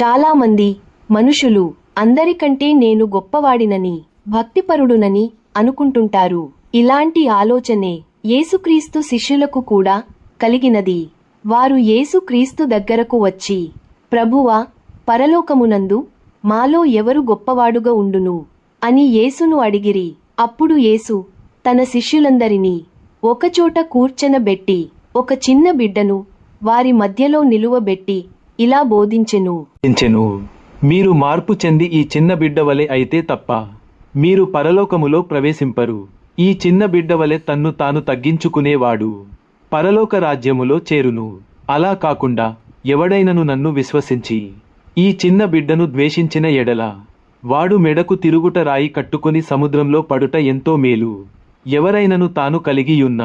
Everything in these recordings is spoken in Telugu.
చాలామంది మనుషులు అందరికంటే నేను గొప్పవాడినని భక్తిపరుడునని అనుకుంటుంటారు. ఇలాంటి ఆలోచనే యేసుక్రీస్తు శిష్యులకు కూడా కలిగినది. వారు యేసుక్రీస్తు దగ్గరకు వచ్చి ప్రభువా పరలోకమునందు మాలో ఎవరు గొప్పవాడుగా ఉండును అని యేసును అడిగిరి. అప్పుడు యేసు తన శిష్యులందరినీ ఒకచోట కూర్చనబెట్టి ఒక చిన్న బిడ్డను వారి మధ్యలో నిలువబెట్టి ఇలా బోధించెను. బోధించెను. మీరు మార్పు చెంది ఈ చిన్న బిడ్డ వలె అయితే తప్ప మీరు పరలోకములో ప్రవేశింపరు. ఈ చిన్న బిడ్డ వలె తన్ను తాను తగ్గించుకునేవాడు. పరలోక రాజ్యములో చేరును. అలా కాకుండా ఎవడైనను నన్ను విశ్వసించి ఈ చిన్న బిడ్డను ద్వేషించిన ఎడల వాడు మెడకు తిరుగుట రాయి కట్టుకొని సముద్రంలో పడుట ఎంతో మేలు. ఎవరైనను తాను కలిగియున్న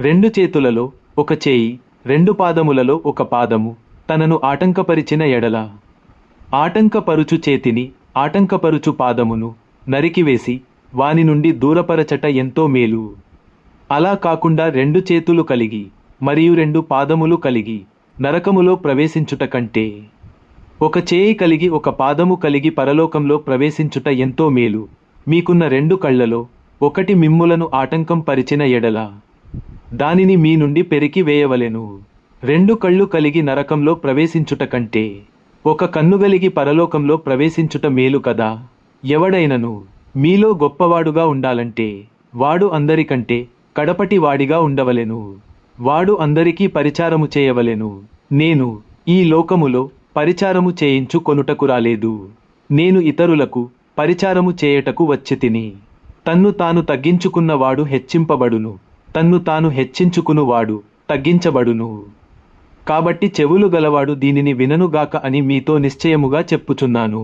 రెండు చేతులలో ఒక చేయి రెండు పాదములలో ఒక పాదము తనను ఆటంకపరిచిన ఎడల ఆటంకపరుచు చేతిని ఆటంకపరుచు పాదమును నరికివేసి వాని నుండి దూరపరచట ఎంతో మేలు. అలా కాకుండా రెండు చేతులు కలిగి మరియు రెండు పాదములు కలిగి నరకములో ప్రవేశించుట కంటే ఒక చేయి కలిగి ఒక పాదము కలిగి పరలోకంలో ప్రవేశించుట ఎంతో మేలు. మీకున్న రెండు కళ్ళలో ఒకటి మిమ్ములను ఆటంకం పరిచిన ఎడల. దానిని మీ నుండి పెరికి వేయవలెను. రెండు కళ్ళు కలిగి నరకంలో ప్రవేశించుట కంటే ఒక కన్ను కలిగి పరలోకంలో ప్రవేశించుట మేలు కదా. ఎవడైనను మీలో గొప్పవాడుగా ఉండాలంటే వాడు అందరికంటే కడపటి వాడిగా ఉండవలెను. వాడు అందరికీ పరిచారము చేయవలెను. నేను ఈ లోకములో పరిచారము చేయించు కొనుటకు రాలేదు. నేను ఇతరులకు పరిచారము చేయుటకు వచ్చి తిని తన్ను తాను తగ్గించుకున్నవాడు హెచ్చింపబడును. తన్ను తాను హెచ్చించుకునువాడు తగ్గించబడును. కాబట్టి చెవులు గలవాడు దీనిని విననుగాక అని మీతో నిశ్చయముగా చెప్పుచున్నాను.